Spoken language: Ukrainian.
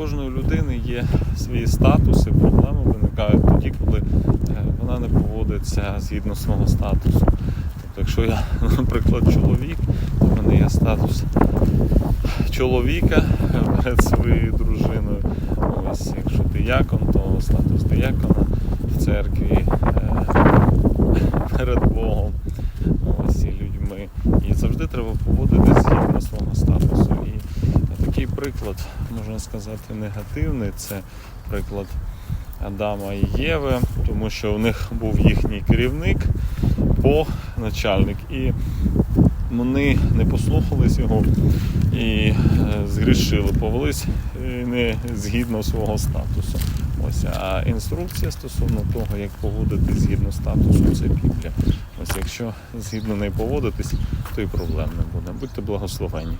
кожної людини є свої статуси, проблеми виникають тоді, коли е, вона не поводиться згідно свого статусу. Тобто, якщо я, наприклад, чоловік, то в мене є статус чоловіка перед своєю дружиною. Ось, якщо диякон, то статус диякона в церкві е, перед Богом. Ось і людьми. І завжди треба поводитися згідно свого статусу. Приклад, можна сказати, негативний. Це приклад Адама і Єви, тому що у них був їхній керівник, Бог, начальник. І вони не послухались його і е, згрішили, повелись е, не згідно свого статусу. Ось, а інструкція стосовно того, як поводитись згідно статусу, це Біблія. Ось якщо згідно неї поводитись, то і проблем не буде. Будьте благословені.